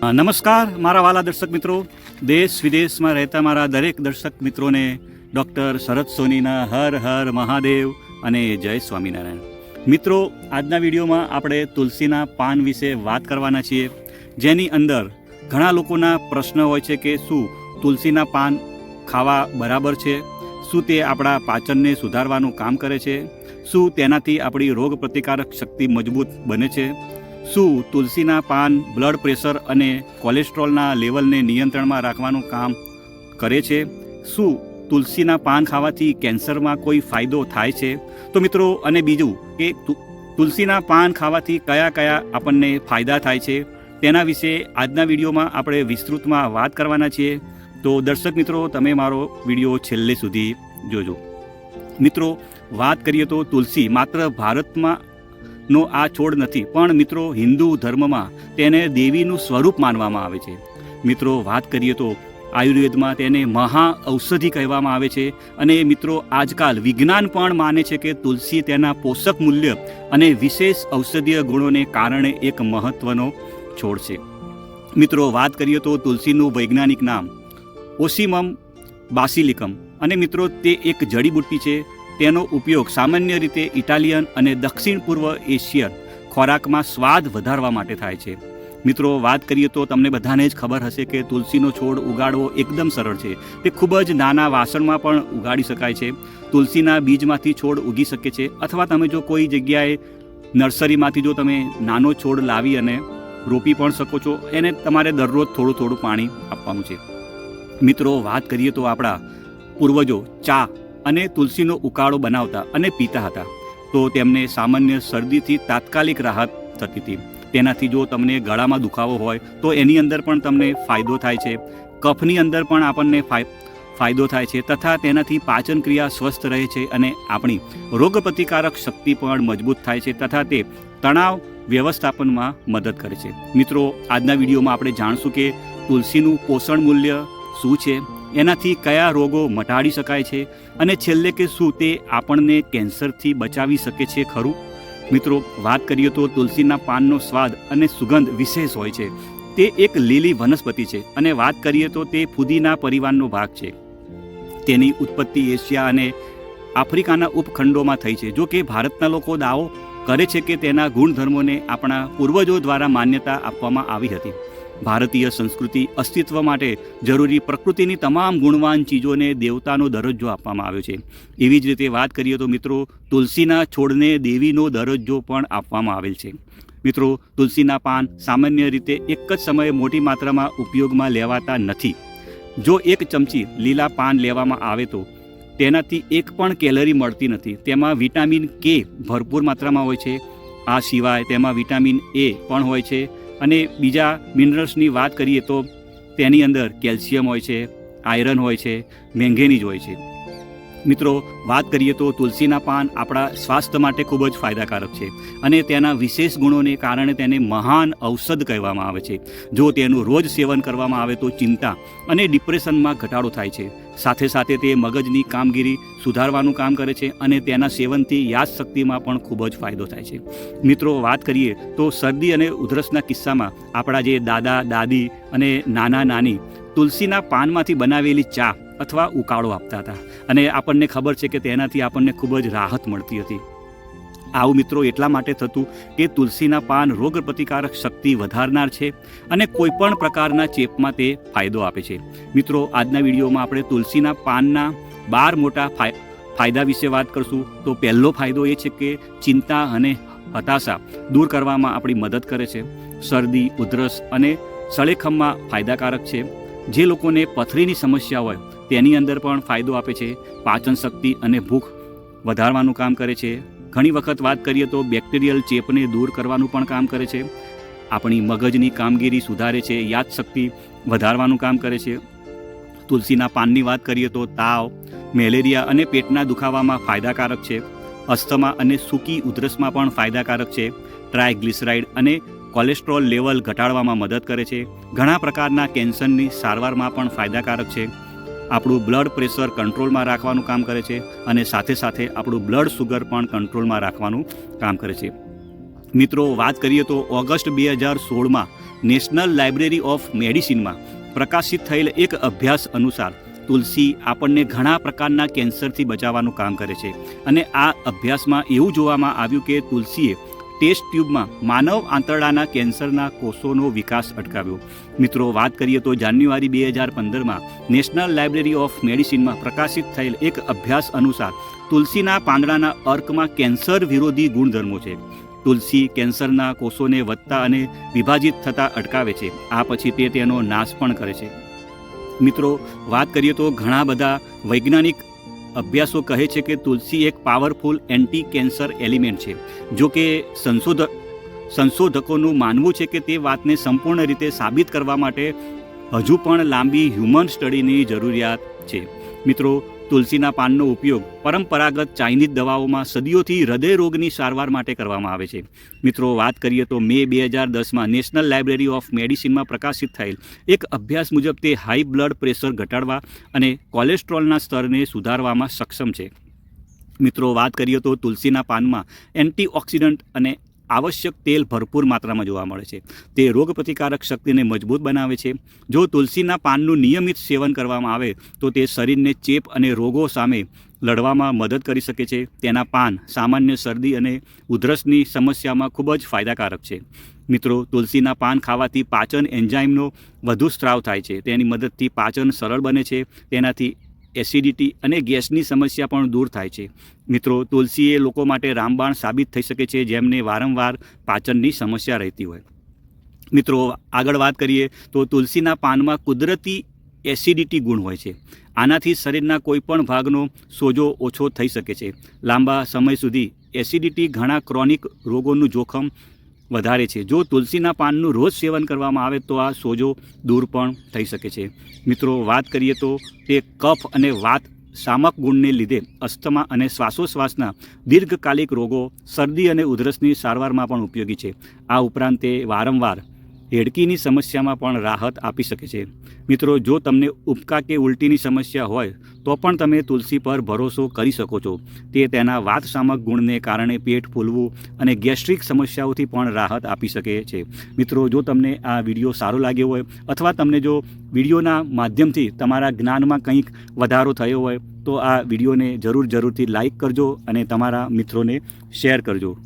નમસ્કાર, મારા વાલા દર્શક મિત્રો. દેશ વિદેશમાં રહેતા મારા દરેક દર્શક મિત્રોને ડૉક્ટર શરદ સોનીના હર હર મહાદેવ અને જય સ્વામિનારાયણ. મિત્રો, આજના વિડીયોમાં આપણે તુલસીના પાન વિશે વાત કરવાના છીએ, જેની અંદર ઘણા લોકોના પ્રશ્ન હોય છે કે શું તુલસીના પાન ખાવા બરાબર છે, શું તે આપણા પાચનને સુધારવાનું કામ કરે છે, શું તેનાથી આપણી રોગ પ્રતિકારક શક્તિ મજબૂત બને છે શું તુલસીના પાન, બ્લડ પ્રેશર અને કોલેસ્ટ્રોલના લેવલને નિયંત્રણમાં રાખવાનું કામ કરે છે? શું તુલસીના પાન ખાવાથી કેન્સરમાં કોઈ ફાયદો થાય છે? તો મિત્રો, અને બીજું કે તુલસીના પાન ખાવાથી કયા કયા આપણને ફાયદા થાય છે? તેના વિશે આજના વિડીયોમાં આપણે વિસ્તૃતમાં વાત કરવાના છીએ. તો દર્શક મિત્રો, તમે મારો વીડિયો છેલ્લે સુધી જોજો. મિત્રો, વાત કરીએ તો તુલસી માત્ર ભારતમાં નો આ છોડ નથી, પણ મિત્રો હિન્દુ ધર્મમાં તેને દેવીનું સ્વરૂપ માનવામાં આવે છે. મિત્રો, વાત કરીએ તો આયુર્વેદમાં તેને મહા ઔષધિ કહેવામાં આવે છે અને મિત્રો, આજકાલ વિજ્ઞાન પણ માને છે કે તુલસી તેના પોષક મૂલ્ય અને વિશેષ ઔષધીય ગુણોને કારણે એક મહત્વનો છોડ છે. મિત્રો, વાત કરીએ તો તુલસીનું વૈજ્ઞાનિક નામ ઓસિમમ બાસિલિકમ અને મિત્રો, તે એક જડીબુટ્ટી છે. તેનો ઉપયોગ સામાન્ય રીતે ઇટાલિયન અને દક્ષિણ પૂર્વ એશિયન ખોરાકમાં સ્વાદ વધારવા માટે થાય છે. મિત્રો, વાત કરીએ તો તમને બધાને જ ખબર હશે કે તુલસીનો છોડ ઉગાડવો એકદમ સરળ છે. તે ખૂબ જ નાના વાસણમાં પણ ઉગાડી શકાય છે. તુલસીના બીજમાંથી છોડ ઉગી શકે છે અથવા તમે જો કોઈ જગ્યાએ નર્સરીમાંથી જો તમે નાનો છોડ લાવી અને રોપી પણ શકો છો, એને તમારે દરરોજ થોડું થોડું પાણી આપવાનું છે. મિત્રો, વાત કરીએ તો આપણા પૂર્વજો ચા અને તુલસીનો ઉકાળો બનાવતા અને પીતા હતા. તો તેમને સામાન્ય શરદીથી તાત્કાલિક રાહત થતી હતી. તેનાથી જો તમને ગળામાં દુખાવો હોય, તો એની અંદર પણ તમને ફાયદો થાય છે. કફની અંદર પણ આપણને ફાય, ફાયદો થાય છે તથા તેનાથી પાચન ક્રિયા સ્વસ્થ રહે છે અને આપણી રોગપ્રતિકારક શક્તિ પણ મજબૂત થાય છે તથા તે તણાવ વ્યવસ્થાપનમાં મદદ કરે છે. મિત્રો, આજના વિડીયોમાં આપણે જાણશું કે તુલસીનું પોષણ મૂલ્ય શું છે? એનાથી કયા રોગો મટાડી શકાય છે અને છેલ્લે કે શું તે આપણને કેન્સરથી બચાવી શકે છે ખરું? મિત્રો, વાત કરીએ તો તુલસીના પાનનો સ્વાદ અને સુગંધ વિશેષ હોય છે. તે એક લીલી વનસ્પતિ છે અને વાત કરીએ તો તે ફુદીના પરિવારનો ભાગ છે. તેની ઉત્પત્તિ એશિયા અને આફ્રિકાના ઉપખંડોમાં થઈ છે. જો કે ભારતના લોકો દાવો કરે છે કે તેના ગુણધર્મોને આપણા પૂર્વજો દ્વારા માન્યતા આપવામાં આવી હતી. ભારતીય સંસ્કૃતિ અસ્તિત્વ માટે જરૂરી પ્રકૃતિની તમામ ગુણવાન ચીજોને દેવતાનો દરજ્જો આપવામાં આવ્યો છે. એવી જ રીતે વાત કરીએ તો મિત્રો, તુલસીના છોડને દેવીનો દરજ્જો પણ આપવામાં આવેલ છે. મિત્રો, તુલસીના પાન સામાન્ય રીતે એક જ સમયે મોટી માત્રામાં ઉપયોગમાં લેવાતા નથી. જો એક ચમચી લીલા પાન લેવામાં આવે તો તેનાથી એક પણ કેલરી મળતી નથી. તેમાં વિટામિન કે ભરપૂર માત્રામાં હોય છે. આ સિવાય તેમાં વિટામિન એ પણ હોય છે. અને બીજા મિનરલ્સની વાત કરીએ તો તેની અંદર કેલ્શિયમ હોય છે આયરન હોય છે મેંગેનીઝ હોય છે. મિત્રો, વાત કરીએ તો તુલસીના પાન આપણા સ્વાસ્થ્ય માટે ખૂબ જ ફાયદાકારક છે અને તેના વિશેષ ગુણોને કારણે તેને મહાન ઔષધ કહેવામાં આવે છે. જો તેનું રોજ સેવન કરવામાં આવે તો ચિંતા અને ડિપ્રેશનમાં ઘટાડો થાય છે. સાથે સાથે તે મગજની કામગીરી સુધારવાનું કામ કરે છે અને તેના સેવનથી યાદશક્તિમાં પણ ખૂબ જ ફાયદો થાય છે. મિત્રો, વાત કરીએ તો શરદી અને ઉધરસના કિસ્સામાં આપણા જે દાદા, દાદી અને નાના નાની તુલસીના પાનમાંથી બનાવેલી ચા અથવા ઉકાળો આપતા હતા. અને આપણને ખબર છે કે તેનાથી આપણને ખૂબ જ રાહત મળતી હતી. આવું મિત્રો એટલા માટે થતું કે તુલસીના પાન રોગ પ્રતિકારક શક્તિ વધારનાર છે અને કોઈપણ પ્રકારના ચેપમાં તે ફાયદો આપે છે. મિત્રો, આજના વિડીયોમાં આપણે તુલસીના પાનના બાર મોટા ફાય, ફાયદા વિશે વાત કરશું. તો પહેલો ફાયદો એ છે કે ચિંતા અને હતાશા દૂર કરવામાં આપણી મદદ કરે છે. શરદી, ઉધરસ અને સળેખમમાં ફાયદાકારક છે. જે લોકોને પથરીની સમસ્યા હોય તેની અંદર પણ ફાયદો આપે છે. પાચન શક્તિ અને ભૂખ વધારવાનું કામ કરે છે. ઘણી વખત વાત કરીએ તો બેક્ટેરિયલ ચેપને દૂર કરવાનું પણ કામ કરે છે. આપણી મગજની કામગીરી સુધારે છે, યાદશક્તિ વધારવાનું કામ કરે છે. તુલસીના પાનની વાત કરીએ તો તાવ, મેલેરિયા અને પેટના દુખાવામાં ફાયદાકારક છે. અસ્થમા અને સૂકી ઉધરસમાં પણ ફાયદાકારક છે. ટ્રાયગ્લિસરાઇડ અને કોલેસ્ટ્રોલ લેવલ ઘટાડવામાં મદદ કરે છે. ઘણા પ્રકારના કેન્સરની સારવારમાં પણ ફાયદાકારક છે. આપણું બ્લડ પ્રેશર કંટ્રોલમાં રાખવાનું કામ કરે છે અને સાથે સાથે આપણું બ્લડ સુગર પણ કંટ્રોલમાં રાખવાનું કામ કરે છે. મિત્રો, વાત કરીએ તો ઓગસ્ટ બે હજાર સોળમાં નેશનલ લાઇબ્રેરી ઓફ મેડિસિનમાં પ્રકાશિત થયેલ એક અભ્યાસ અનુસાર તુલસી આપણને ઘણા પ્રકારના કેન્સરથી બચાવવાનું કામ કરે છે. અને આ અભ્યાસમાં એવું જોવામાં આવ્યું કે તુલસીએ ટેસ્ટ ટ્યુબમાં માનવ આંતરડાના કેન્સરના કોષોનો વિકાસ અટકાવ્યો. મિત્રો, વાત કરીએ તો જાન્યુઆરી બે હજાર પંદરમાં નેશનલ લાઇબ્રેરી ઓફ મેડિસિનમાં પ્રકાશિત થયેલ એક અભ્યાસ અનુસાર તુલસીના પાંદડાના અર્કમાં કેન્સર વિરોધી ગુણધર્મો છે. તુલસી કેન્સરના કોષોને વધતા અને વિભાજિત થતા અટકાવે છે. આ પછી તે તેનો નાશ પણ કરે છે. મિત્રો, વાત કરીએ તો ઘણા બધા વૈજ્ઞાનિક અભ્યાસો કહે છે કે તુલસી એક પાવરફુલ એન્ટી કેન્સર એલિમેન્ટ છે. જો કે સંશોધક, સંશોધકોનું માનવું છે કે તે વાતને સંપૂર્ણ રીતે સાબિત કરવા માટે હજુ પણ લાંબી હ્યુમન સ્ટડીની જરૂરિયાત છે. મિત્રો તુલસીના પાનનો ઉપયોગ પરંપરાગત ચાઇનીઝ દવાઓમાં સદીઓથી હૃદય રોગની સારવાર માટે કરવામાં આવે છે. મિત્રો, વાત કરીએ તો મે બે હજાર દસમાં નેશનલ લાઇબ્રેરી ઓફ મેડિસિનમાં પ્રકાશિત થયેલ એક અભ્યાસ મુજબ તે હાઈ બ્લડ પ્રેશર ઘટાડવા અને કોલેસ્ટ્રોલના સ્તરને સુધારવામાં સક્ષમ છે. મિત્રો, વાત કરીએ તો તુલસીના પાનમાં એન્ટીઓક્સિડન્ટ અને આવશ્યક તેલ ભરપૂર માત્રામાં જોવા મળે છે. તે રોગપ્રતિકારક શક્તિને મજબૂત બનાવે છે. જો તુલસીના પાનનું નિયમિત સેવન કરવામાં આવે, તો તે શરીરને ચેપ અને રોગો સામે લડવામાં મદદ કરી શકે છે. તેના પાન સામાન્ય શરદી અને ઉધરસની સમસ્યામાં ખૂબ જ ફાયદાકારક છે. મિત્રો, તુલસીના પાન ખાવાથી પાચન એન્ઝાઇમનો વધુ સ્ત્રાવ થાય છે. તેની મદદથી પાચન સરળ બને છે. તેનાથી એસિડિટી અને ગેસની સમસ્યા પણ દૂર થાય છે. મિત્રો તુલસી એ લોકો માટે રામબાણ સાબિત થઈ શકે છે જેમને વારંવાર પાચનની સમસ્યા રહેતી હોય. મિત્રો, આગળ વાત કરીએ તો તુલસીના પાનમાં કુદરતી એસિડિટી ગુણ હોય છે. આનાથી શરીરના કોઈપણ ભાગનો સોજો ઓછો થઈ શકે છે. લાંબા સમય સુધી એસિડિટી ઘણા ક્રોનિક રોગોનું જોખમ વધારે છે. જો તુલસીના પાનનું રોજ સેવન કરવામાં આવે તો આ સોજો દૂર પણ થઈ શકે છે. મિત્રો, વાત કરીએ તો તે કફ અને વાત શામક ગુણને લીધે અસ્થમા અને શ્વાસોશ્વાસના દીર્ઘકાલિક રોગો, શરદી અને ઉધરસની સારવારમાં પણ ઉપયોગી છે. આ ઉપરાંત તે વારંવાર હેડકીની સમસ્યામાં પણ રાહત આપી શકે છે. મિત્રો, જો તમને ઉપકા કે ઉલટીની સમસ્યા હોય, તો પણ તમે તુલસી પર ભરોસો કરી શકો છો. તે તેના વાત શામક ગુણને કારણે પેટ ફૂલવું અને ગેસ્ટ્રિક સમસ્યાઓથી પણ રાહત આપી શકે છે. મિત્રો, જો તમને આ વીડિયો સારો લાગ્યો હોય અથવા તમને જો વિડીયોના માધ્યમથી તમારા જ્ઞાનમાં કંઈક વધારો થયો હોય, તો આ વિડીયોને જરૂર જરૂરથી લાઈક કરજો અને તમારા મિત્રોને શેર કરજો.